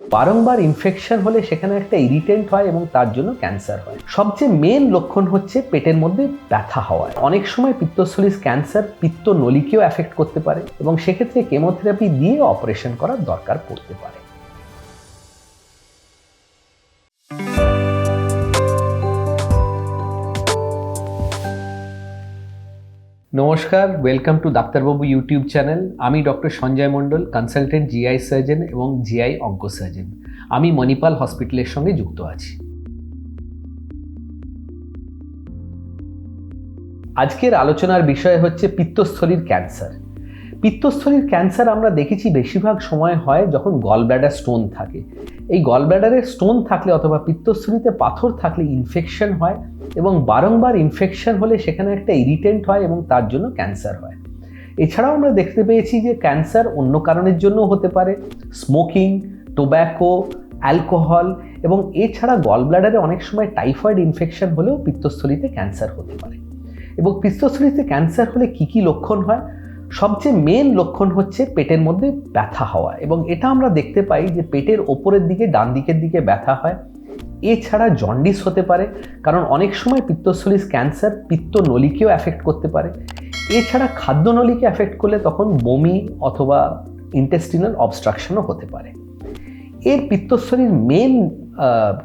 বারংবার ইনফেকশন হলে সেখানে একটা ইরিটেন্ট হয় এবং তার জন্য ক্যান্সার হয়। সবচেয়ে মেন লক্ষণ হচ্ছে পেটের মধ্যে ব্যথা হওয়া অনেক সময় পিত্তস্থলীর ক্যান্সার পিত্ত নলিকেও অ্যাফেক্ট করতে পারে এবং সেক্ষেত্রে কেমোথেরাপি দিয়ে অপারেশন করার দরকার পড়তে পারে। নমস্কার ওয়েলকাম টু ডাক্তারবাবু ইউটিউব চ্যানেল আমি doctor Sanjay Mondal consultant GI surgeon এবং জিআই অঙ্ক সার্জন আমি মণিপাল হসপিটালের সঙ্গে যুক্ত আছি। আজকের আলোচনার বিষয় হচ্ছে পিত্তস্থলীর ক্যান্সার পিত্তস্থলীর ক্যান্সার আমরা দেখেছি বেশিরভাগ সময় হয় যখন গল ব্ল্যাডার স্টোন থাকে। এই গল ব্ল্যাডারে স্টোন থাকলে অথবা পিত্তস্থলীতে পাথর থাকলে ইনফেকশন হয় এবং বারংবার ইনফেকশন হলে সেখানে একটা ইরিটেন্ট হয় এবং তার জন্য ক্যান্সার হয়। এছাড়াও আমরা দেখতে পেয়েছি যে ক্যান্সার অন্য কারণের জন্য হতে পারে স্মোকিং টোব্যাকো অ্যালকোহল এবং এছাড়া গল ব্লাডারে অনেক সময় টাইফয়েড ইনফেকশন হলেও পিত্তস্থলীতে ক্যান্সার হতে পারে। এবং পিত্তস্থলীতে ক্যান্সার হলে কি কি লক্ষণ হয়? সবচেয়ে মেন লক্ষণ হচ্ছে পেটের মধ্যে ব্যথা হওয়া এবং এটা আমরা দেখতে পাই যে পেটের ওপরের দিকে, ডান দিকের দিকে ব্যথা হয়। এছাড়া জন্ডিস হতে পারে, কারণ অনেক সময় পিত্তস্থলীর ক্যান্সার পিত্ত নলিকেও অ্যাফেক্ট করতে পারে। এছাড়া খাদ্যনলীকে অ্যাফেক্ট করলে তখন বমি অথবা ইন্টেস্টিনাল অবস্ট্রাকশনও হতে পারে। এর পিত্তস্থলীর মেন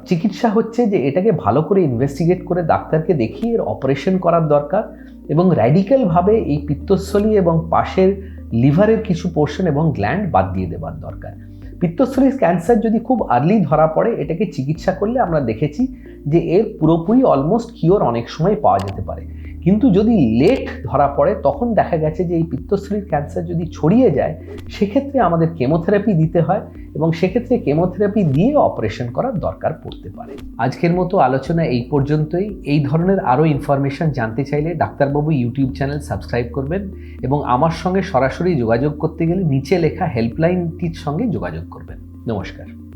চিকিৎসা হচ্ছে যে এটাকে ভালো করে ইনভেস্টিগেট করে ডাক্তারকে দেখিয়ে এর অপারেশন করার দরকার এবং র্যাডিক্যালভাবে এই পিত্তস্থলী এবং পাশের লিভারের কিছু পোর্শন এবং গ্ল্যান্ড বাদ দিয়ে দেওয়ার দরকার। পিত্তস্থলীর ক্যান্সার যদি খুব আর্লি ধরা পড়ে, এটাকে চিকিৎসা করলে আমরা দেখেছি যে এর পুরোপুরি অলমোস্ট কিওর অনেক সময় পাওয়া যেতে পারে। কিন্তু যদি লেট ধরা পড়ে, তখন দেখা গেছে যে এই পিত্তশ্রীর ক্যান্সার যদি ছড়িয়ে যায়, সেক্ষেত্রে আমাদের কেমোথেরাপি দিতে হয় এবং সেক্ষেত্রে কেমোথেরাপি দিয়ে অপারেশন করার দরকার পড়তে পারে। আজকের মতো আলোচনা এই পর্যন্তই। এই ধরনের আরও ইনফরমেশন জানতে চাইলে ডাক্তারবাবু ইউটিউব চ্যানেল সাবস্ক্রাইব করবেন এবং আমার সঙ্গে সরাসরি যোগাযোগ করতে গেলে নিচে লেখা হেল্পলাইনটির সঙ্গে যোগাযোগ করবেন। নমস্কার।